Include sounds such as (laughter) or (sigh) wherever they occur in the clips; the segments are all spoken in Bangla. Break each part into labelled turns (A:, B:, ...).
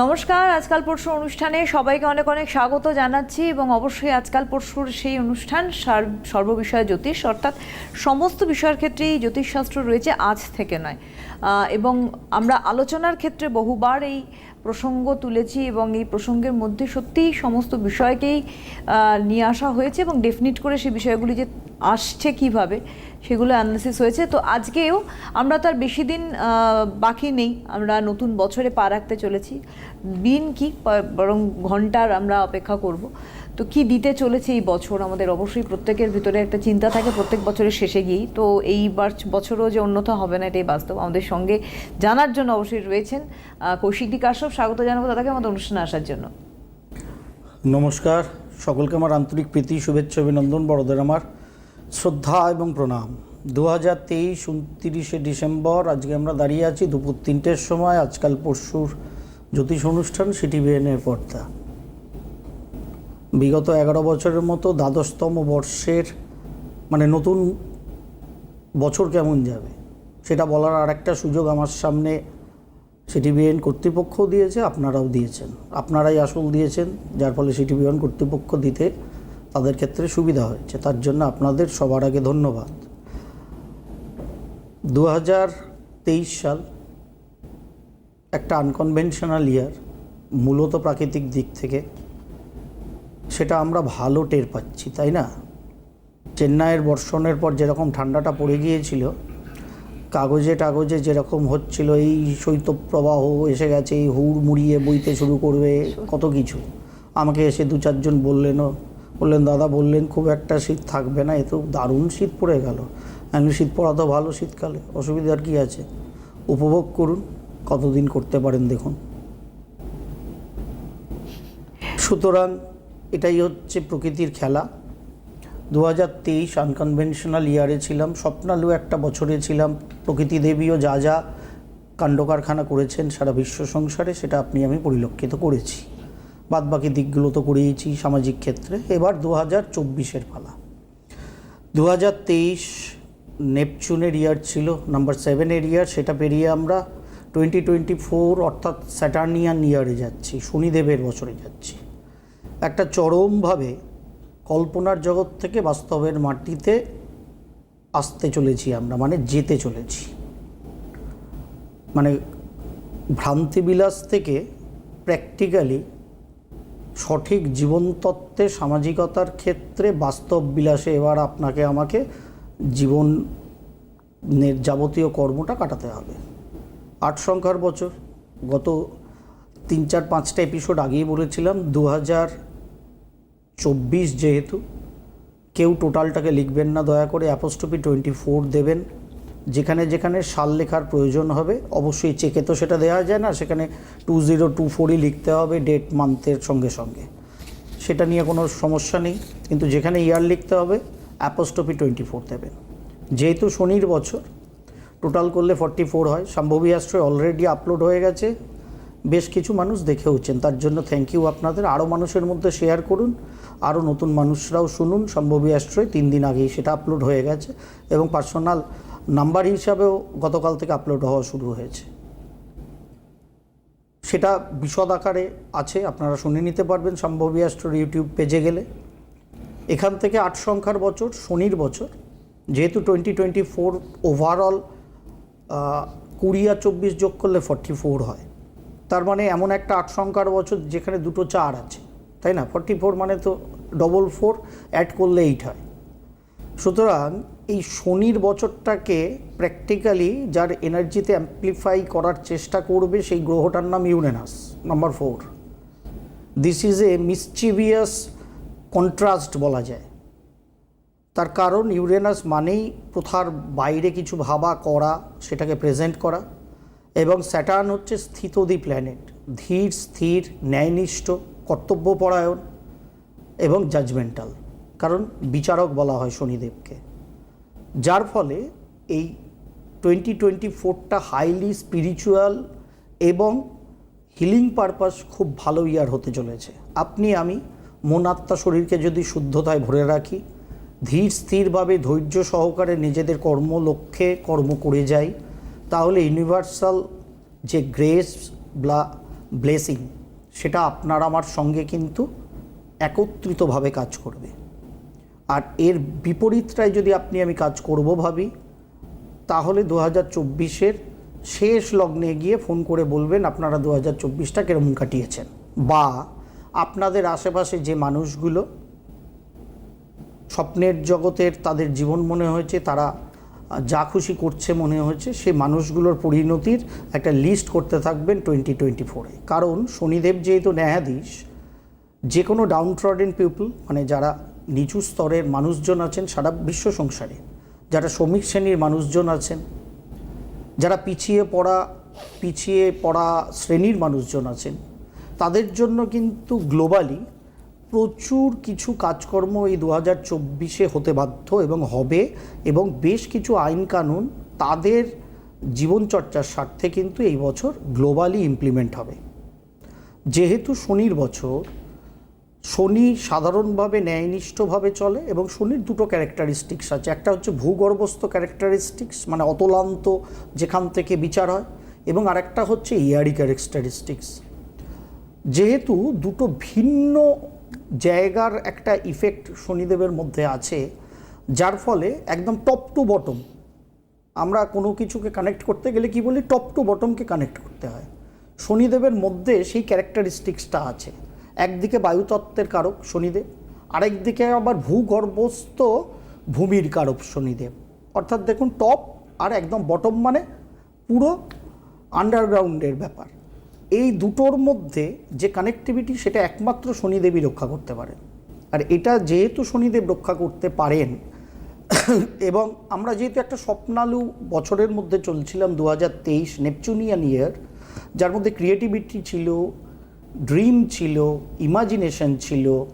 A: নমস্কার, আজকাল পরশু অনুষ্ঠানে সবাইকে অনেক অনেক স্বাগত জানাচ্ছি এবং অবশ্যই আজকাল পরশুর সেই অনুষ্ঠান সার- সর্ববিষয় জ্যোতিষ, অর্থাৎ সমস্ত বিষয়ের ক্ষেত্রেই জ্যোতিষশাস্ত্র রয়েছে আজ থেকে নয়। এবং আমরা আলোচনার ক্ষেত্রে বহুবার এই প্রসঙ্গ তুলেছি এবং এই প্রসঙ্গের মধ্যে সত্যিই সমস্ত বিষয়কেই নিয়ে আসা হয়েছে এবং ডেফিনিট করে সেই বিষয়গুলি যে আসছে কীভাবে, সেগুলো অ্যানালিসিস হয়েছে। তো আজকেও আমরা তার বেশি দিন বাকি নেই। আমরা নতুন বছরে পা রাখতে চলেছি। দিন কি বরং ঘণ্টার আমরা অপেক্ষা করব। তো কি দিতে চলেছে এই বছর? আমাদের অবশ্যই প্রত্যেকের ভিতরে একটা চিন্তা থাকে প্রত্যেক বছরের শেষে গিয়েই। তো এই বছরও যে অন্যথা হবে না, এটাই বাস্তব। আমাদের সঙ্গে জানার জন্য অবশ্যই রয়েছেন কৌশিকদি কাশ্যপ। স্বাগত জানাব দাদাকে আমাদের অনুষ্ঠানে আসার জন্য।
B: নমস্কার। সকলকে আমার আন্তরিক প্রীতি, শুভেচ্ছা, অভিনন্দন, বড়দের আমার। শ্রদ্ধা এবং প্রণাম। দু হাজার তেইশ উনতিরিশে ডিসেম্বর, আজকে আমরা দাঁড়িয়ে আছি দুপুর তিনটের সময়, আজকাল পরশুর জ্যোতিষ অনুষ্ঠান সিটিভিএনের পর্দা বিগত এগারো বছরের মতো দ্বাদশতম বর্ষের মানে নতুন বছর কেমন যাবে? সেটা বলার আর একটা সুযোগ আমার সামনে সিটিবিএন কর্তৃপক্ষ দিয়েছে, আপনারাও দিয়েছেন। আপনারাই আসল দিয়েছেন, যার ফলে সিটিবিএন কর্তৃপক্ষ দিতে তাদের ক্ষেত্রে সুবিধা হয়েছে। তার জন্য আপনাদের সবার আগে ধন্যবাদ। দু হাজার তেইশ সাল একটা আনকনভেনশনাল ইয়ার মূলত প্রাকৃতিক দিক থেকে। সেটা আমরা ভালো টের পাচ্ছি, তাই না? চেন্নাইয়ের বর্ষণের পর যেরকম ঠান্ডাটা পড়ে গিয়েছিল, কাগজে টাগজে যেরকম হচ্ছিল, এই শৈত্যপ্রবাহ এসে গেছে, এই হুড় মুড়িয়ে বইতে শুরু করবে, কত কিছু। আমাকে এসে দু চারজন বললেনও বললেন, দাদা বললেন, খুব একটা শীত থাকবে না, এ তো দারুণ শীত পড়ে গেল। আমি শীত পড়া তো ভালো শীতকালে অসুবিধার কি আছে? উপভোগ করুন, কতদিন করতে পারেন দেখুন। সুতরাং এটাই হচ্ছে প্রকৃতির খেলা। দু হাজার তেইশ আনকনভেনশনাল ইয়ারে ছিলাম, স্বপ্নালু একটা বছরে ছিলাম। প্রকৃতি দেবীও যা যা কাণ্ডকারখানা করেছেন সারা বিশ্ব সংসারে, সেটা আপনি, আমি পরিলক্ষিত করেছি। বাদ বাকি দিকগুলো তো করিয়েছি সামাজিক ক্ষেত্রে। এবার দু হাজার চব্বিশের পালা। দু হাজার তেইশ নেপচুনের ইয়ার ছিল, নাম্বার সেভেনের ইয়ার, সেটা পেরিয়ে আমরা টোয়েন্টি টোয়েন্টি ফোর অর্থাৎ স্যাটার্নিয়ান ইয়ারে যাচ্ছি, শনিদেবের বছরে যাচ্ছি। একটা চরমভাবে কল্পনার জগৎ থেকে বাস্তবের মাটিতে আসতে চলেছি আমরা মানে যেতে চলেছি। মানে ভ্রান্তিবিলাস থেকে প্র্যাকটিক্যালি সঠিক জীবনতত্ত্বে, সামাজিকতার ক্ষেত্রে বাস্তব বিলাসে এবার আপনাকে আমাকে জীবনের যাবতীয় কর্মটা কাটাতে হবে। আট সংখ্যার বছর। গত তিন, চার, পাঁচটা এপিসোড আগেই বলেছিলাম দু হাজার চব্বিশ যেহেতু, কেউ টোটালটাকে লিখবেন না, দয়া করে অ্যাপোস্টপি টোয়েন্টি ফোর দেবেন। যেখানে যেখানে সাল লেখার প্রয়োজন হবে, অবশ্যই চেকে তো সেটা দেওয়া যায় না, সেখানে টু জিরো টু ফোরই লিখতে হবে ডেট মান্থের সঙ্গে সঙ্গে। সেটা নিয়ে কোনো সমস্যা নেই, কিন্তু যেখানে ইয়ার লিখতে হবে অ্যাপোস্টপি টোয়েন্টি ফোর দেবেন। যেহেতু শনির বছর টোটাল করলে ফর্টি ফোর হয় সম্ভবী আশ্রয় অলরেডি আপলোড হয়ে গেছে। বেশ কিছু মানুষ দেখেওছেন তার জন্য থ্যাংক ইউ আপনাদের। আরও মানুষের মধ্যে শেয়ার করুন আরও নতুন মানুষরাও শুনুন সম্ভবী আশ্রয়, তিন দিন আগেই সেটা আপলোড হয়ে গেছে। এবং পার্সোনাল নাম্বার হিসাবেও গতকাল থেকে আপলোড হওয়া শুরু হয়েছে। সেটা বিশদ আকারে আছে, আপনারা শুনে নিতে পারবেন সম্ভবী আশ্রয় ইউটিউব পেজে গেলে। এখান থেকে আট সংখ্যার বছর, শনির বছর। যেহেতু টোয়েন্টি টোয়েন্টি ফোর ওভারঅল কুড়ি আর চব্বিশ যোগ করলে ফর্টি ফোর হয়। তার মানে এমন একটা আট সংখ্যার বছর যেখানে দুটো চার আছে। তাই না? ফর্টি ফোর মানে তো ডবল ফোর অ্যাড করলে এইট হয়। সুতরাং এই শনির বছরটাকে প্র্যাকটিক্যালি যার এনার্জিতে অ্যাম্প্লিফাই করার চেষ্টা করবে সেই গ্রহটার নাম Uranus number four this is a mischievous contrast বলা যায়। তার কারণ ইউরেনাস মানেই প্রথার বাইরে কিছু ভাবা, করা, সেটাকে প্রেজেন্ট করা এবং স্যাটার্ন হচ্ছে স্থিতদি প্ল্যানেট ধীর, স্থির, ন্যায়নিষ্ঠ, কর্তব্যপরায়ণ এবং জাজমেন্টাল কারণ বিচারক বলা হয় শনিদেবকে। যার ফলে এই টোয়েন্টি টোয়েন্টি ফোরটা হাইলি স্পিরিচুয়াল এবং হিলিং পারপাস খুব ভালো ইয়ার হতে চলেছে। আপনি, আমি, মন, আত্মা, শরীরকে যদি শুদ্ধতায় ভরে রাখি, ধীর, স্থিরভাবে ধৈর্য সহকারে নিজেদের কর্ম, লক্ষ্যে কর্ম করে যাই, তাহলে ইউনিভার্সাল যে গ্রেস বা ব্লেসিং সেটা আপনার, আমার সঙ্গে কিন্তু একত্রিতভাবে কাজ করবে। আর এর বিপরীতটায় যদি আপনি আমি কাজ করব ভাবি, তাহলে দু হাজার চব্বিশের শেষ লগ্নে গিয়ে ফোন করে বলবেন আপনারা দু হাজার চব্বিশটা কেরম কাটিয়েছেন। বা আপনাদের আশেপাশে যে মানুষগুলো স্বপ্নের জগতের তাদের জীবন মনে হয়েছে, তারা যা খুশি করছে মনে হয়েছে সেই মানুষগুলোর পরিণতির একটা লিস্ট করতে থাকবেন টোয়েন্টি টোয়েন্টি ফোরে। কারণ শনিদেব যেহেতু ন্যায়াধীশ, যে কোনো ডাউন ট্রডেন পিপল মানে যারা নিচু স্তরের মানুষজন আছেন সারা বিশ্ব সংসারে। যারা শ্রমিক শ্রেণির মানুষজন আছেন, যারা পিছিয়ে পড়া পিছিয়ে পড়া শ্রেণির মানুষজন আছেন, তাদের জন্য কিন্তু গ্লোবালি প্রচুর কিছু কাজকর্ম এই দু হাজার চব্বিশে হতে বাধ্য এবং হবে এবং বেশ কিছু আইন কানুন তাদের জীবনচর্চার স্বার্থে কিন্তু এই বছর গ্লোবালি ইমপ্লিমেন্ট হবে। যেহেতু শনির বছর শনি সাধারণভাবে ন্যায়নিষ্ঠভাবে চলে এবং শনির দুটো ক্যারেক্টারিস্টিক্স আছে। একটা হচ্ছে ভূগর্ভস্থ ক্যারেক্টারিস্টিক্স মানে অতলান্ত যেখান থেকে বিচার হয়, এবং আরেকটা হচ্ছে ইয়ারি ক্যারেক্টারিস্টিক্স যেহেতু দুটো ভিন্ন জায়গার একটা ইফেক্ট শনিদেবের মধ্যে আছে, যার ফলে একদম টপ টু বটম আমরা কোনো কিছুকে কানেক্ট করতে গেলে কি বলি? টপ টু বটমকে কানেক্ট করতে হয়। শনিদেবের মধ্যে সেই ক্যারেক্টারিস্টিক্সটা আছে। একদিকে বায়ুতত্ত্বের কারক শনিদেব আরেকদিকে আবার ভূগর্ভস্থ ভূমির কারক শনিদেব। অর্থাৎ দেখুন টপ আর একদম বটম মানে পুরো আন্ডারগ্রাউন্ডের ব্যাপার। এই দুটোর মধ্যে যে কানেক্টিভিটি সেটা একমাত্র শনিদেবই রক্ষা করতে পারেন। আর এটা যেহেতু শনিদেব রক্ষা করতে পারেন, এবং আমরা যেহেতু একটা স্বপ্নালু বছরের মধ্যে চলছিলাম দু হাজার তেইশ নেপচুনিয়ান ইয়ার, যার মধ্যে ক্রিয়েটিভিটি ছিল ড্রিম ছিল, ইমাজিনেশন ছিল,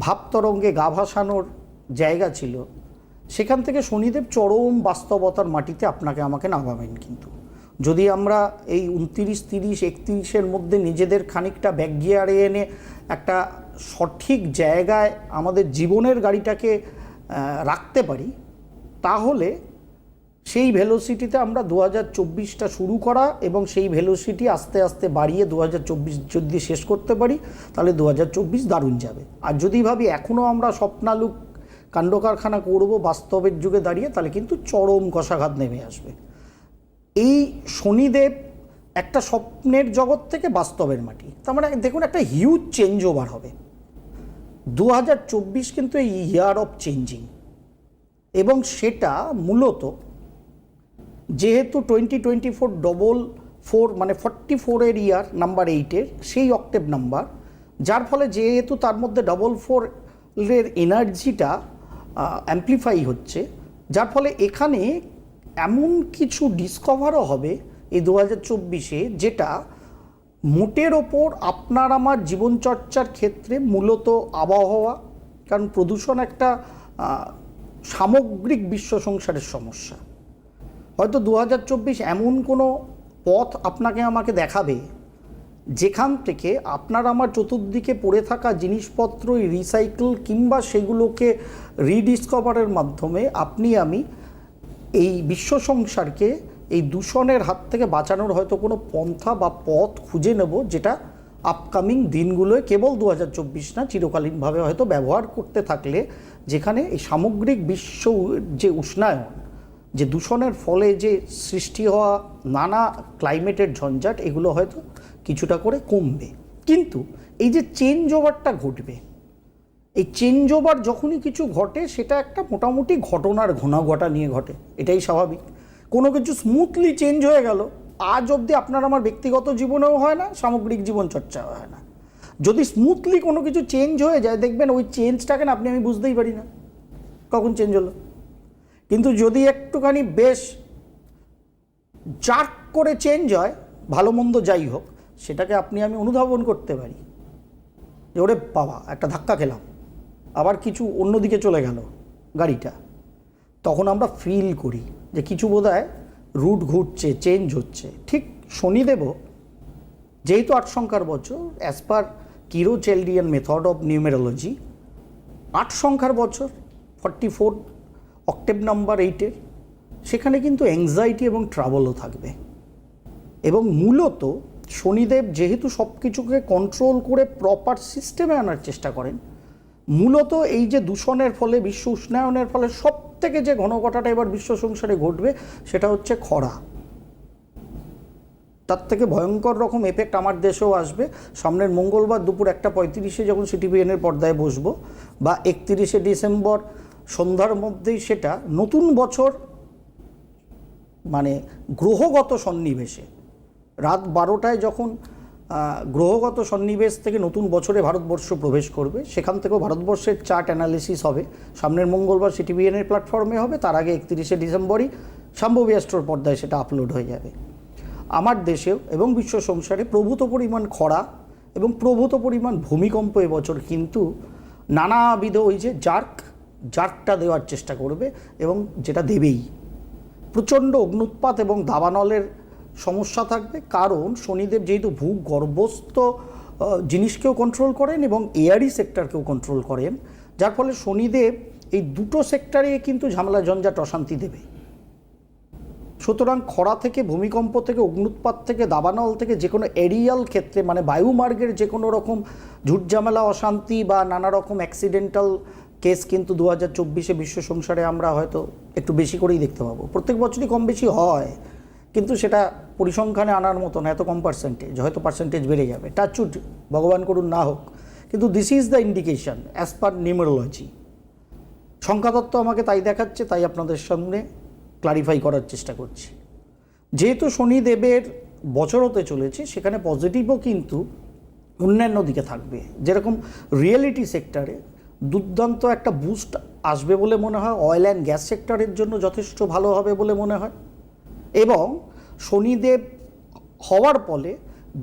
B: ভাবতরঙ্গে গা ভাসানোর জায়গা ছিল। সেখান থেকে শনিদেব চরম বাস্তবতার মাটিতে আপনাকে আমাকে নামাবেন কিন্তু। যদি আমরা এই উনতিরিশ, তিরিশ, একত্রিশের মধ্যে নিজেদের খানিকটা ব্যাক গিয়ারে এনে একটা সঠিক জায়গায় আমাদের জীবনের গাড়িটাকে রাখতে পারি, তাহলে সেই ভেলোসিটিতে আমরা দু হাজার চব্বিশটা শুরু করা এবং সেই ভেলোসিটি আস্তে আস্তে বাড়িয়ে দু হাজার চব্বিশ যদি শেষ করতে পারি, তাহলে দু হাজার চব্বিশ দারুণ যাবে। আর যদি ভাবি এখনও আমরা স্বপ্নালুক কাণ্ড কারখানা করব, বাস্তবের যুগে দাঁড়িয়ে, তাহলে কিন্তু চরম কষাঘাত নেমে আসবে। এই শনিদেব একটা স্বপ্নের জগৎ থেকে বাস্তবের মাটি। তার মানে দেখুন, একটা হিউজ চেঞ্জ ওভার হবে। দু হাজার চব্বিশ কিন্তু এই ইয়ার অফ চেঞ্জিং এবং সেটা মূলত যেহেতু twenty twenty four double four মানে ফর্টি ফোরের ইয়ার নাম্বার এইটের সেই অক্টেভ নাম্বার যার ফলে যেহেতু তার মধ্যে ডবল ফোরের এনার্জিটা অ্যাম্প্লিফাই হচ্ছে, যার ফলে এখানে এমন কিছু ডিসকভারও হবে এই দু হাজার চব্বিশে যেটা মোটের ওপর আপনার আমার জীবনচর্চার ক্ষেত্রে মূলত আবহাওয়া, কারণ প্রদূষণ একটা সামগ্রিক বিশ্ব সংসারের সমস্যা। হয়তো দু হাজার চব্বিশ এমন কোনো পথ আপনাকে আমাকে দেখাবে, যেখান থেকে আপনার আমার চতুর্দিকে পড়ে থাকা জিনিসপত্র রিসাইকেল কিংবা সেগুলোকে রিডিসকভারের মাধ্যমে আপনি, আমি এই বিশ্ব সংসারকে এই দূষণের হাত থেকে বাঁচানোর হয়তো কোনো পন্থা বা পথ খুঁজে নেব, যেটা আপকামিং দিনগুলোয় কেবল দু হাজার চব্বিশ না, চিরকালীনভাবে হয়তো ব্যবহার করতে থাকলে, যেখানে এই সামগ্রিক বিশ্ব যে উষ্ণায়ন যে দূষণের ফলে যে সৃষ্টি হওয়া নানা ক্লাইমেটের ঝঞ্ঝাট, এগুলো হয়তো কিছুটা করে কমবে। কিন্তু এই যে চেঞ্জ ওভারটা ঘটবে, এই চেঞ্জ ওভার যখনই কিছু ঘটে, সেটা একটা মোটামুটি ঘটনার ঘটা নিয়ে ঘটে। এটাই স্বাভাবিক। কোনো কিছু স্মুথলি চেঞ্জ হয়ে গেল, আজ অবধি আপনার আমার ব্যক্তিগত জীবনেও হয় না, সামগ্রিক জীবনচর্চাও হয় না। যদি স্মুথলি কোনো কিছু চেঞ্জ হয়ে যায়, দেখবেন ওই চেঞ্জটাকে না, আপনি, আমি বুঝতেই পারি না। কখন চেঞ্জ হলো? কিন্তু যদি একটুখানি বেশ জার্ক করে চেঞ্জ হয়, ভালো মন্দ যাই হোক, সেটাকে আপনি আমি অনুধাবন করতে পারি। যে ওরে বাবা, একটা ধাক্কা খেলাম, আবার কিছু অন্যদিকে চলে গেল গাড়িটা। তখন আমরা ফিল করি যে কিছু বোধহয় রুট ঘুরছে চেঞ্জ হচ্ছে। ঠিক শনিদেবও যেহেতু আট সংখ্যার বছর as per Cheiro Chaldean method of numerology আট সংখ্যার বছর ফর্টি ফোর অক্টেভ নাম্বার এইটের, সেখানে কিন্তু অ্যাংজাইটি এবং ট্রাভেলও থাকবে। এবং মূলত শনিদেব যেহেতু সব কিছুকে কন্ট্রোল করে প্রপার সিস্টেমে আনার চেষ্টা করেন, মূলত এই যে দূষণের ফলে, বিশ্ব উষ্ণায়নের ফলে সব থেকে যে ঘনঘটাটা এবার বিশ্ব সংসারে ঘটবে, সেটা হচ্ছে খরা। তার থেকে ভয়ঙ্কর রকম এফেক্ট আমার দেশেও আসবে। সামনের মঙ্গলবার দুপুর একটা পঁয়ত্রিশে যখন সিটিভিএনের পর্দায় বসবো, বা একত্রিশে ডিসেম্বর সন্ধ্যার মধ্যেই সেটা নতুন বছর মানে গ্রহগত সন্নিবেশে। রাত বারোটায় যখন গ্রহগত সন্নিবেশ থেকে নতুন বছরে ভারতবর্ষ প্রবেশ করবে, সেখান থেকেও ভারতবর্ষের চার্ট অ্যানালিসিস হবে। সামনের মঙ্গলবার সিটিভিএনের প্ল্যাটফর্মে হবে, তার আগে একত্রিশে ডিসেম্বরই শাম্ভবী অ্যাস্ট্রোর পর্দায় সেটা আপলোড হয়ে যাবে। আমার দেশেও এবং বিশ্ব সংসারে প্রভূত পরিমাণ খরা এবং প্রভূত পরিমাণ ভূমিকম্প এবছর কিন্তু নানাবিধ ওই যে জার্ক জার্কটা দেওয়ার চেষ্টা করবে এবং যেটা দেবেই। প্রচণ্ড অগ্নুৎপাত এবং দাবানলের সমস্যা থাকবে, কারণ শনিদেব যেহেতু ভূগর্ভস্থ জিনিসকেও কন্ট্রোল করেন এবং এয়ারি সেক্টরকেও কন্ট্রোল করেন, যার ফলে শনিদেব এই দুটো সেক্টরে কিন্তু ঝামেলা, ঝঞ্ঝাট, অশান্তি দেবে। সুতরাং খরা থেকে, ভূমিকম্প থেকে, অগ্নুৎপাত থেকে, দাবানল থেকে যে কোনো এরিয়াল ক্ষেত্রে মানে বায়ুমার্গের যে কোনো রকম ঝুটঝামেলা, অশান্তি বা নানা রকম অ্যাক্সিডেন্টাল কেস কিন্তু দু হাজার চব্বিশে বিশ্ব সংসারে আমরা হয়তো একটু বেশি করেই দেখতে পাবো। প্রত্যেক বছরই কম বেশি হয়, কিন্তু সেটা পরিসংখ্যানে আনার মতো না এত কম পার্সেন্টেজ হয়তো পার্সেন্টেজ বেড়ে যাবে। টাচুট ভগবান করুন না হোক। কিন্তু this is the indication as per numerology সংখ্যাতত্ত্ব আমাকে তাই দেখাচ্ছে, তাই আপনাদের সামনে ক্লারিফাই করার চেষ্টা করছি। যেহেতু শনিদেবের বছর হতে চলেছে, সেখানে পজিটিভও কিন্তু অন্যান্য দিকে থাকবে। যেরকম রিয়েলিটি সেক্টরে দুর্দান্ত একটা বুস্ট আসবে বলে মনে হয়। অয়েল অ্যান্ড গ্যাস সেক্টরের জন্য যথেষ্ট ভালো হবে বলে মনে হয়। এবং শনিদেব হওয়ার ফলে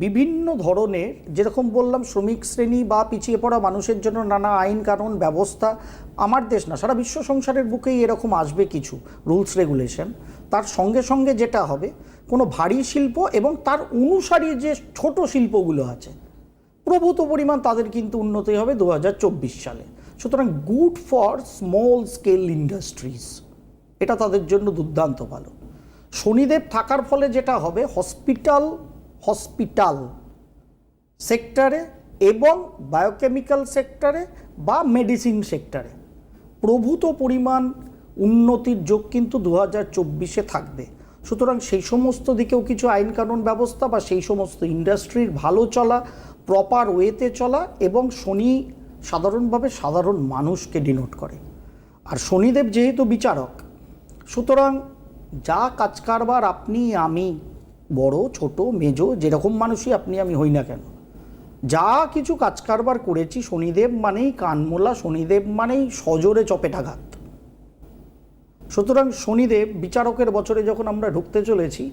B: বিভিন্ন ধরনের, যেরকম বললাম, শ্রমিক শ্রেণি বা পিছিয়ে পড়া মানুষের জন্য নানা আইন কানুন ব্যবস্থা, আমার দেশ না, সারা বিশ্ব সংসারের বুকেই এরকম আসবে কিছু রুলস রেগুলেশন তার সঙ্গে সঙ্গে যেটা হবে, কোনো ভারী শিল্প এবং তার অনুসারী যে ছোট শিল্পগুলো আছে, প্রভূত পরিমাণ তাদের কিন্তু উন্নতি হবে দু হাজার চব্বিশ সালে। সুতরাং good for small scale industries. এটা তাদের জন্য দুর্দান্ত ভালো। শনিদেব থাকার ফলে যেটা হবে, হসপিটাল হসপিটাল সেক্টরে এবং বায়োকেমিক্যাল সেক্টরে বা মেডিসিন সেক্টরে। প্রভূত পরিমাণ উন্নতির যোগ কিন্তু দু হাজার চব্বিশে থাকবে। সুতরাং সেই সমস্ত দিকেও কিছু আইন কানুন ব্যবস্থা বা সেই সমস্ত ইন্ডাস্ট্রির ভালো চলা প্রপার ওয়েতে চলা এবং শনি সাধারণভাবে সাধারণ মানুষকে ডিনোট করে। আর শনিদেব যেহেতু বিচারক, সুতরাং যা কাজ কারবার আপনি, আমি, বড়, ছোট, মেজো, যেরকম মানুষই আপনি, আমি হই না কেন? যা কিছু কাজ কারবার করেছি, শনিদেব মানেই কানমোলা, শনিদেব মানেই সজোরে চপেটাঘাত। সুতরাং শনিদেব বিচারকের বছরে যখন আমরা ঢুকতে চলেছি,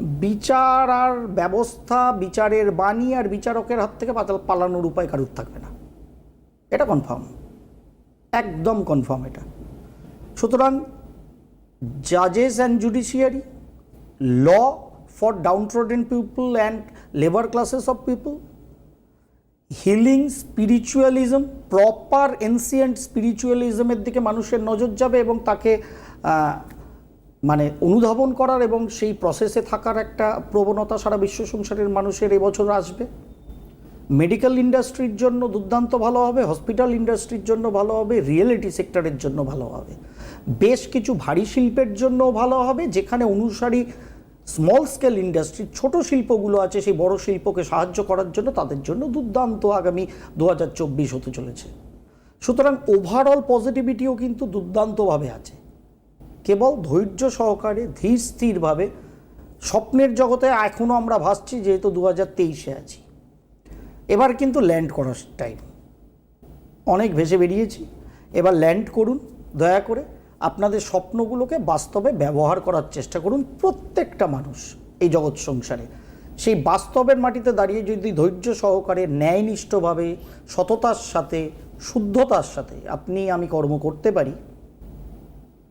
B: বিচার আর ব্যবস্থা, বিচারের বাণী আর বিচারকের হাত থেকে পাতাল পালানোর উপায় কারুর থাকবে না। এটা কনফার্ম একদম কনফার্ম এটা। সুতরাং জাজেস and judiciary law for downtrodden people and labour classes of people healing spiritualism proper ancient স্পিরিচুয়ালিজমের দিকে মানুষের নজর যাবে এবং তাকে মানে অনুধাবন করার এবং সেই প্রসেসে থাকার একটা প্রবণতা সারা বিশ্ব সংসারের মানুষের এবছর আসবে। মেডিকেল ইন্ডাস্ট্রির জন্য দুর্দান্ত ভালো হবে, হসপিটাল ইন্ডাস্ট্রির জন্য ভালো হবে, রিয়েলিটি সেক্টরের জন্য ভালো হবে। বেশ কিছু ভারী শিল্পের জন্য ভালো হবে, যেখানে অনুসারী স্মল স্কেল ইন্ডাস্ট্রি ছোট শিল্পগুলো আছে, সেই বড় শিল্পকে সাহায্য করার জন্য তাদের জন্য দুর্দান্ত আগামী দু হাজার চব্বিশ হতে চলেছে। সুতরাং ওভারঅল পজিটিভিটিও কিন্তু দুর্দান্তভাবে আছে। কেবল ধৈর্য সহকারে, ধীর স্থিরভাবে স্বপ্নের জগতে এখনও আমরা ভাসছি, যেহেতু দু হাজার তেইশে আছি। এবার কিন্তু ল্যান্ড করার টাইম অনেক ভেসে বেরিয়েছি। এবার ল্যান্ড করুন, দয়া করে। আপনাদের স্বপ্নগুলোকে বাস্তবে ব্যবহার করার চেষ্টা করুন প্রত্যেকটা মানুষ এই জগৎ সংসারে। সেই বাস্তবের মাটিতে দাঁড়িয়ে যদি ধৈর্য সহকারে, ন্যায়নিষ্ঠভাবে, সততার সাথে, শুদ্ধতার সাথে আপনি আমি কর্ম করতে পারি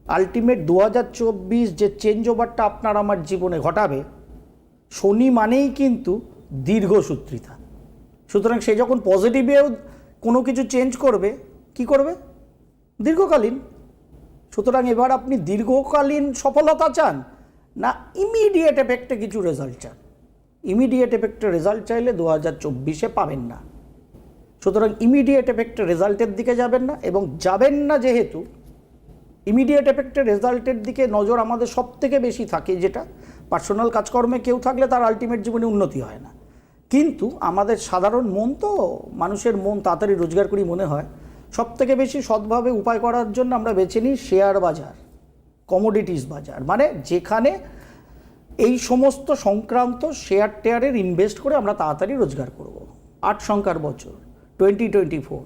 B: আলটিমেট দু হাজার চব্বিশ যে চেঞ্জ ওভারটা আপনার আমার জীবনে ঘটাবে, শনি মানেই কিন্তু দীর্ঘসূত্রিতা। সুতরাং সে যখন পজিটিভেও কোনো কিছু চেঞ্জ করবে, কি করবে? দীর্ঘকালীন। সুতরাং এবার আপনি দীর্ঘকালীন সফলতা চান না ইমিডিয়েট এফেক্টে কিছু রেজাল্ট চান? ইমিডিয়েট এফেক্টের রেজাল্ট চাইলে দু হাজার চব্বিশে পাবেন না। সুতরাং ইমিডিয়েট এফেক্টের রেজাল্টের দিকে যাবেন না এবং যাবেন না যেহেতু ইমিডিয়েট এফেক্টের রেজাল্টের দিকে নজর আমাদের সব থেকে বেশি থাকে যেটা পার্সোনাল কাজকর্মে কেউ থাকলে তার আলটিমেট জীবনে উন্নতি হয় না। কিন্তু আমাদের সাধারণ মন তো মানুষের মন তাড়াতাড়ি রোজগার করি মনে হয়। সব থেকে বেশি সৎভাবে উপায় করার জন্য আমরা বেছে নিই শেয়ার বাজার কমোডিটিস বাজার। মানে যেখানে এই সমস্ত সংক্রান্ত শেয়ার টেয়ারের ইনভেস্ট করে আমরা তাড়াতাড়ি রোজগার করব। আট সংখ্যার বছর টোয়েন্টি টোয়েন্টি ফোর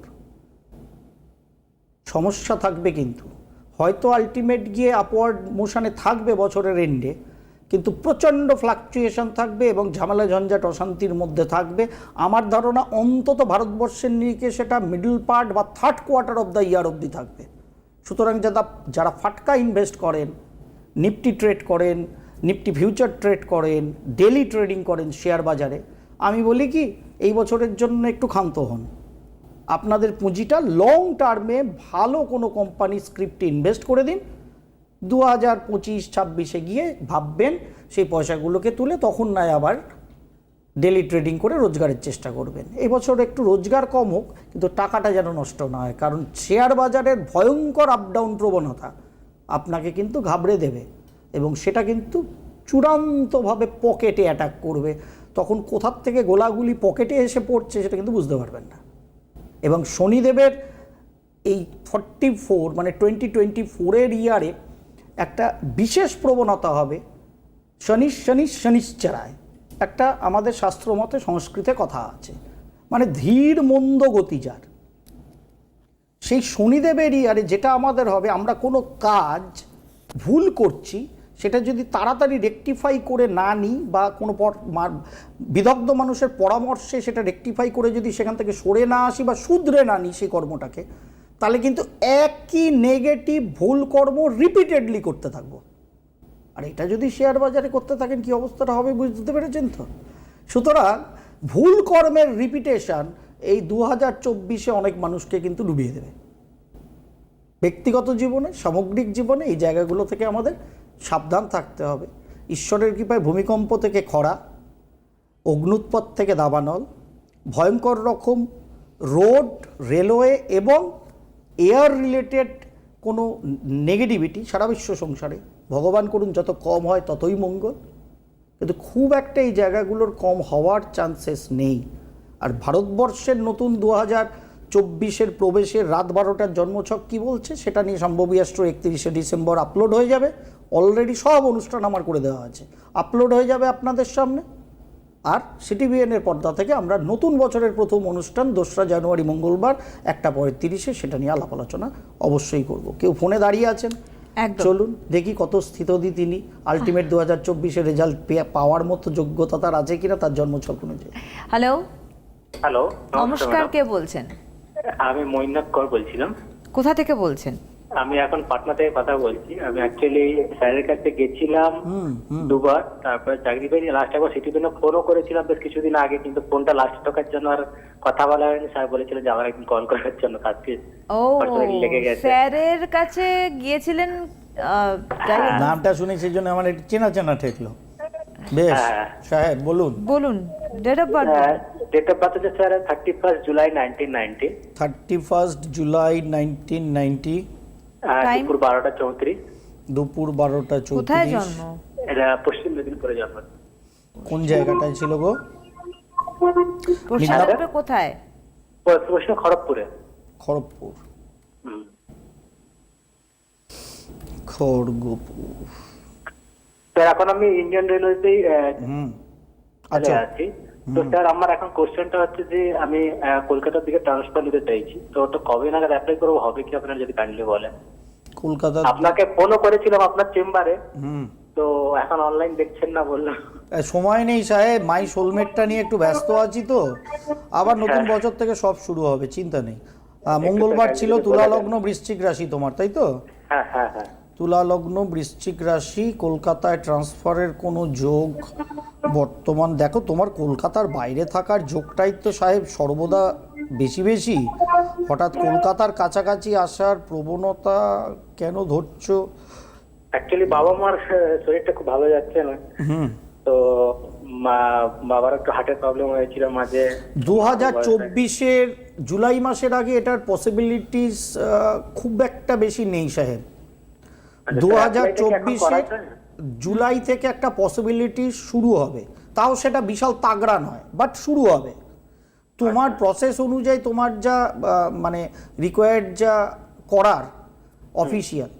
B: সমস্যা থাকবে কিন্তু। হয়তো আলটিমেট গিয়ে আপওয়ার্ড মোশানে থাকবে বছরের এন্ডে কিন্তু প্রচণ্ড ফ্লাকচুয়েশন থাকবে এবং ঝামেলা ঝঞ্ঝাট অশান্তির মধ্যে থাকবে। আমার ধারণা অন্তত ভারতবর্ষের নিরিখে সেটা মিডল পার্ট বা third quarter of the year অবধি থাকবে। সুতরাং যারা যারা ফাটকা ইনভেস্ট করেন, নিফটি ট্রেড করেন, নিফটি ফিউচার ট্রেড করেন ডেলি ট্রেডিং করেন শেয়ার বাজারে, আমি বলি কি, এই বছরের জন্য একটু ক্ষান্ত হন। আপনাদের পুঁজিটা লং টার্মে ভালো কোনো কোম্পানি স্ক্রিপ্টে ইনভেস্ট করে দিন। দু হাজার পঁচিশ, ছাব্বিশে গিয়ে ভাববেন সেই পয়সাগুলোকে তুলে তখন নয় আবার ডেলি ট্রেডিং করে রোজগারের চেষ্টা করবেন। এবছর একটু রোজগার কম হোক, কিন্তু টাকাটা যেন নষ্ট না হয়, কারণ শেয়ার বাজারের ভয়ঙ্কর আপ ডাউন প্রবণতা আপনাকে কিন্তু ঘাবড়ে দেবে এবং সেটা কিন্তু চূড়ান্তভাবে পকেটে অ্যাটাক করবে। তখন কোথার থেকে গোলাগুলি পকেটে এসে পড়ছে সেটা কিন্তু বুঝতে পারবেন না। এবং শনিদেবের এই ফর্টি ফোর মানে টোয়েন্টি টোয়েন্টি ফোরের ইয়ারে একটা বিশেষ প্রবণতা হবে। শনি শনি শনিশ্চরায়। একটা আমাদের শাস্ত্র মতে সংস্কৃতে কথা আছে। মানে ধীর, মন্দ গতি যার সেই শনিদেবেরই ইয়ারে যেটা আমাদের হবে, আমরা কোনো কাজ ভুল করছি, সেটা যদি তাড়াতাড়ি রেকটিফাই করে না নিই, বা কোনো বিদগ্ধ মানুষের পরামর্শে সেটা রেকটিফাই করে যদি সেখান থেকে সরে না আসি, বা শুধরে না নিই সেই কর্মটাকে তাহলে কিন্তু একই নেগেটিভ ভুল কর্ম রিপিটেডলি করতে থাকব। আর এটা যদি শেয়ার বাজারে করতে থাকেন, কি অবস্থাটা হবে বুঝতে পেরেছেন তো? সুতরাং ভুল কর্মের রিপিটেশন এই দু হাজার চব্বিশে অনেক মানুষকে কিন্তু ডুবিয়ে দেবে। ব্যক্তিগত জীবনে, সামগ্রিক জীবনে এই জায়গাগুলো থেকে আমাদের সাবধান থাকতে হবে। ঈশ্বরের কৃপায় ভূমিকম্প থেকে খরা, অগ্নুৎপথ থেকে দাবানল, ভয়ঙ্কর রকম রোড, রেলওয়ে এবং এয়ার রিলেটেড কোনো নেগেটিভিটি সারা বিশ্ব সংসারে, ভগবান করুন, যত কম হয় ততই মঙ্গল। কিন্তু খুব একটা এই জায়গাগুলোর কম হওয়ার চান্সেস নেই। আর ভারতবর্ষের নতুন দু হাজার চব্বিশের প্রবেশের রাত বারোটার জন্মছক কি বলছে, সেটা নিয়ে সম্ভবী অ্যাস্ট্রো একত্রিশে ডিসেম্বর আপলোড হয়ে যাবে। অলরেডি সব অনুষ্ঠান আমার করে দেওয়া আছে। আপলোড হয়ে যাবে আপনাদের সামনে। আর সিটিভিএনের পর্দা থেকে আমরা নতুন বছরের প্রথম অনুষ্ঠান দোসরা জানুয়ারি মঙ্গলবার একটা পরের তিরিশে সেটা নিয়ে আলাপ আলোচনা অবশ্যই করব। কেউ ফোনে দাঁড়িয়ে আছেন?
A: একদম।
B: চলুন দেখি কত স্থিতদি তিনি। আলটিমেট দু হাজার চব্বিশে রেজাল্ট পাওয়ার মতো যোগ্যতা তার আছে কিনা তার জন্মছক অনুযায়ী
A: হ্যালো
C: হ্যালো
A: নমস্কার কে বলছেন?
C: আমি মৈনাক কর বলছিলাম।
A: কোথা থেকে বলছেন?
C: আমি এখন পাটনা থেকে কথা বলছি। আমি অ্যাকচুয়ালি স্যারের কাছে গেছিলাম দুবার তারপরে চাকরি পেয়ে লাস্ট একবার সিটি জন্য ফোনও করেছিলাম বেশ কিছুদিন আগে কিন্তু ফোনটা লাস্ট ঢোকার জন্য আর কথা বলা হয়নি। স্যার বলেছিলেন যে আমার একদিন কল করার জন্য। আজকে
A: ও
C: লেগে গেছে।
A: স্যারের কাছে গিয়েছিলেন আহ,
B: নামটা শুনে সেই জন্য আমার একটু চেনা চেনা ঠেকলো। বেশ
C: হ্যাঁ।
B: সাহেব বলুন।
A: বলুন date of birth
C: date of birth হচ্ছে sir thirty first July nineteen ninety
B: thirty first July nineteen ninety?
C: দুপুর বারোটা চৌত্রিশ।
B: দুপুর বারোটা
A: কোথায়
B: চৌত্রিশ
A: জন্ম?
C: এটা পশ্চিম মেদিনীপুরে জন্ম।
B: কোন জায়গাটায় ছিল গো?
A: পশ্চিমবঙ্গের কোথায়?
C: পশ্চিম খড়গপুরে।
B: খড়গপুর।
C: হুম।
B: খড়গপুর।
C: স্যার এখন আমি ইন্ডিয়ান রেলওয়েতেই
B: হুম।
C: আচ্ছা।
B: আচ্ছা
C: আছি। তো স্যার আমার এখন কোশ্চেনটা হচ্ছে যে আমি কলকাতার দিকে ট্রান্সফার নিতে চাইছি। তো ওটা কবে নাগাদ অ্যাপ্লাই করব হবে কি আপনারা যদি কাইন্ডলি বলেন?
B: কলকাতা
C: আপনাকে ফোনও করেছিলাম আপনার চেম্বারে
B: হুম।
C: তো এখন অনলাইন দেখছেন না বললাম।
B: সময় নেই সাহেব মাই সোলমেটটা নিয়ে একটু ব্যস্ত আছি তো। আবার নতুন
C: হ্যাঁ।
B: বছর থেকে সব শুরু হবে চিন্তা নেই। মঙ্গলবার ছিল তুলা লগ্ন বৃশ্চিক রাশি তোমার তাই তো?
C: হ্যাঁ হ্যাঁ হ্যাঁ।
B: তুলা লগ্ন বৃশ্চিক রাশি কলকাতায় ট্রান্সফারের কোনো যোগ বর্তমান? দেখো তোমার কলকাতার বাইরে থাকার যোগটাই তো সাহেব সর্বদা বেশি বেশি। হঠাৎ কলকাতার কাছাকাছি আসার প্রবণতা কেন ধরছো?
C: অ্যাকচুয়ালি বাবা মার শরীরটা খুব ভালো যাচ্ছে না।
B: হুম।
C: তো মা- বাবার একটু হার্টের প্রবলেম হয়েছিল মাঝে।
B: দু হাজার চব্বিশের জুলাই মাসের আগে এটার পসিবিলিটিস খুব একটা বেশি নেই সাহেব। দু হাজার চব্বিশের জুলাই থেকে একটা পসিবিলিটি শুরু হবে। তাও সেটা বিশাল তাগড়া নয় বাট শুরু হবে। তোমার প্রসেস অনুযায়ী তোমার যা মানে রিকোয়ার্ড যা করার অফিসিয়াল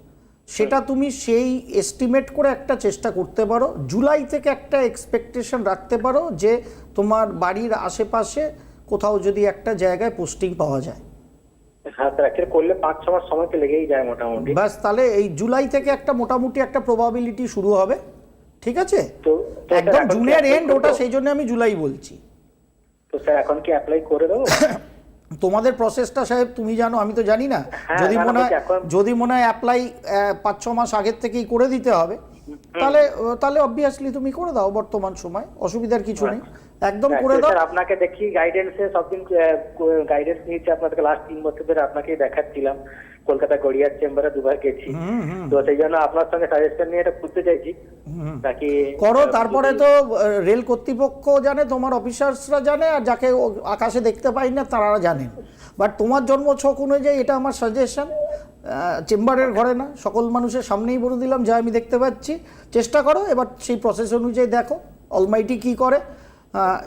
B: সেটা তুমি সেই এস্টিমেট করে একটা চেষ্টা করতে পারো। জুলাই থেকে একটা এক্সপেকটেশন রাখতে পারো যে তোমার বাড়ির আশেপাশে কোথাও যদি একটা জায়গায় পোস্টিং পাওয়া যায়।
C: হ্যাঁ স্যার করলে পাঁচ ছ মাস সময় তো লেগেই যায় মোটামুটি।
B: ব্যাস তাহলে এই জুলাই থেকে একটা মোটামুটি একটা প্রবাবিলিটি শুরু হবে ঠিক আছে?
C: তো তো স্যার,
B: একদম জুনের এন্ড ওটা সেই জন্য আমি জুলাই বলছি।
C: তো স্যার এখন কি অ্যাপ্লাই করে দেবো? (coughs)
B: তোমাদের প্রসেসটা সাহেব তুমি জানো আমি তো জানি না।
C: হ্যাঁ,
B: যদি মনে হয় যদি মনে হয় অ্যাপ্লাই পাঁচ ছ মাস আগের থেকেই করে দিতে হবে তাহলে তাহলে অবভিয়াসলি তুমি করে দাও বর্তমান সময় অসুবিধার কিছু নেই। একদম করে দাও।
C: স্যার আপনাকে দেখি গাইডেন্সে সবদিন গাইডেন্স নিয়েছি আপনার লাস্ট তিন বছর ধরে আপনাকেই দেখাচ্ছিলাম। কলকাতা গড়িয়ার চেম্বারে দুবার গেছি। তো সেই জন্য আপনার সঙ্গে সাজেশন নিয়ে এটা করতে চাইছি। তাকে
B: করো তারপরে তো রেল কর্তৃপক্ষ জানে তোমার অফিসার্সরা জানে আর যাকে আকাশে দেখতে পাই না তারা জানেন বাট তোমার জন্ম ছক অনুযায়ী এটা আমার সাজেশন চেম্বারের ঘরে না সকল মানুষের সামনেই বলে দিলাম যা আমি দেখতে পাচ্ছি। চেষ্টা করো এবার সেই প্রসেস অনুযায়ী দেখো অলমাইটি কি করে।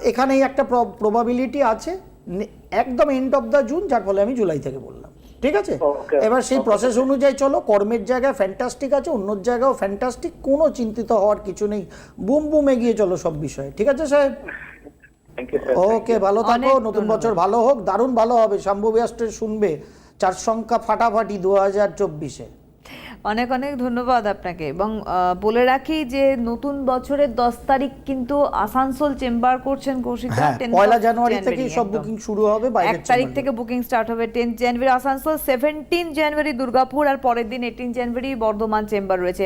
B: এখানেই একটা প্রবাবিলিটি আছে একদম এন্ড অফ দ্য জুন যার ফলে আমি জুলাই থেকে বললাম। ঠিক আছে? এবার সেই প্রসেস অনুযায়ী চলো কর্মের জায়গায় ফ্যান্টাস্টিক আছে অন্য জায়গাও ফ্যান্টাস্টিক কোনো চিন্তিত হওয়ার কিছু নেই। বুম বুম এগিয়ে চলো সব বিষয়ে। ঠিক আছে সাহেব?
C: স্যার
B: ওকে ভালো থাকো নতুন বছর ভালো হোক দারুণ ভালো হবে শাম্ভবী আসতে শুনবে চার সংখ্যা ফাটাফাটি দু হাজার চব্বিশে।
A: অনেক অনেক ধন্যবাদ আপনাকে। এবং বলে রাখি যে নতুন বছরের দশ তারিখ কিন্তু আসানসোল চেম্বার করছেন কৌশিকদা
B: হ্যাঁ
A: 10th
B: পয়লা জানুয়ারি থেকে সব বুকিং শুরু হবে
A: এক তারিখ থেকে বুকিং স্টার্ট হবে tenth January Asansol seventeen January Durgapur আর পরের দিন এইটিন জানুয়ারি বর্ধমান চেম্বার রয়েছে।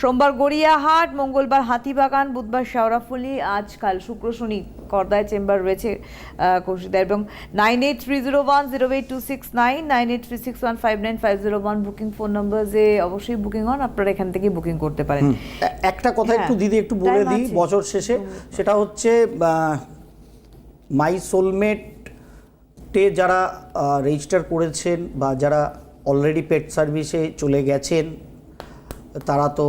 A: সোমবার গড়িয়াহাট মঙ্গলবার হাতিবাগান বুধবার শাওরাফুলি আজকাল শুক্র শনি করদায় চেম্বার রয়েছে কৌশিকদার এবং nine eight three zero one zero eight two six nine nine eight three six one five nine five zero one booking phone number যে অবশ্যই বুকিং হন আপনারা এখান থেকে বুকিং করতে পারেন।
B: একটা কথা একটু
A: হ্যাঁ,
B: দিদি একটু বলে দিই বছর শেষে সেটা হচ্ছে মাই সোলমেট যারা রেজিস্টার করেছেন বা যারা অলরেডি পেট সার্ভিসে চলে গেছেন তারা তো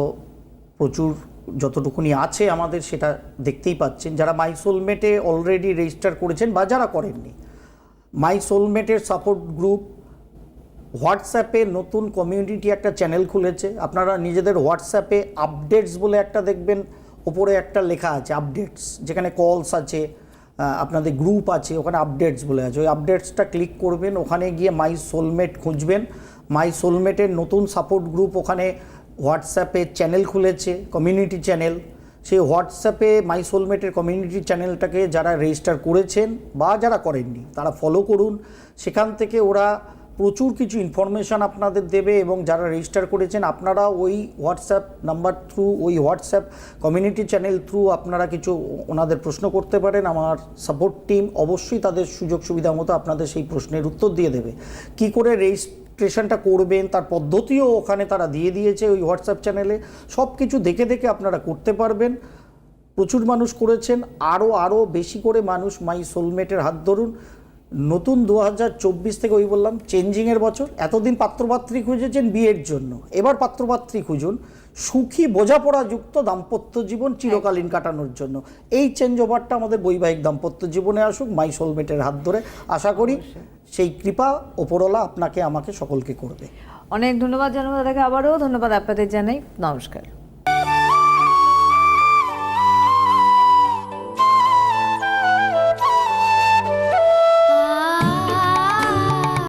B: প্রচুর যতটুকুনি আছে আমাদের সেটা দেখতেই পাচ্ছেন। যারা মাই সোলমেটে অলরেডি রেজিস্টার করেছেন বা যারা করেননি, মাই সোলমেটের সাপোর্ট গ্রুপ হোয়াটসঅ্যাপে নতুন কমিউনিটি একটা চ্যানেল খুলেছে। আপনারা নিজেদের হোয়াটসঅ্যাপে আপডেটস বলে একটা দেখবেন, ওপরে একটা লেখা আছে আপডেটস যেখানে কলস আছে আপনাদের গ্রুপ আছে, ওখানে আপডেটস বলে আছে। ওই আপডেটসটা ক্লিক করবেন, ওখানে গিয়ে মাই সোলমেট খুঁজবেন। মাই সোলমেটের নতুন সাপোর্ট গ্রুপ ওখানে হোয়াটসঅ্যাপে চ্যানেল খুলেছে কমিউনিটি চ্যানেল সেই হোয়াটসঅ্যাপে মাই সোলমেটের কমিউনিটি চ্যানেলটাকে যারা রেজিস্টার করেছেন বা যারা করেননি, তারা ফলো করুন। সেখান থেকে ওরা প্রচুর কিছু ইনফরমেশান আপনাদের দেবে এবং যারা রেজিস্টার করেছেন, আপনারা ওই হোয়াটসঅ্যাপ নাম্বার থ্রু ওই হোয়াটসঅ্যাপ কমিউনিটি চ্যানেল থ্রু আপনারা কিছু ওনাদের প্রশ্ন করতে পারেন। আমার সাপোর্ট টিম অবশ্যই তাদের সুযোগ সুবিধা মতো আপনাদের সেই প্রশ্নের উত্তর দিয়ে দেবে। কি করে রেজিস্ট্রেশনটা করবেন, তার পদ্ধতিও ওখানে তারা দিয়ে দিয়েছে ওই হোয়াটসঅ্যাপ চ্যানেলে। সব কিছু দেখে দেখে আপনারা করতে পারবেন। প্রচুর মানুষ করেছেন আরও আরও বেশি করে মানুষ মাই সোলমেটের হাত ধরুন। নতুন দু হাজার চব্বিশ থেকে ওই বললাম চেঞ্জিংয়ের বছর। এতদিন পাত্রপাত্রী খুঁজেছেন বিয়ের জন্য। এবার পাত্রপাত্রী খুঁজুন। সুখী বোঝাপড়া যুক্ত দাম্পত্য জীবন চিরকালীন কাটানোর জন্য। এই চেঞ্জ ওভারটা আমাদের বৈবাহিক দাম্পত্য জীবনে আসুক মাই সোলমেটের হাত ধরে। আশা করি সেই কৃপা ওপরওয়ালা আপনাকে আমাকে সকলকে করবে।
A: অনেক ধন্যবাদ জানাব দাদাকে আবারও। ধন্যবাদ আপনাদের জানাই। নমস্কার।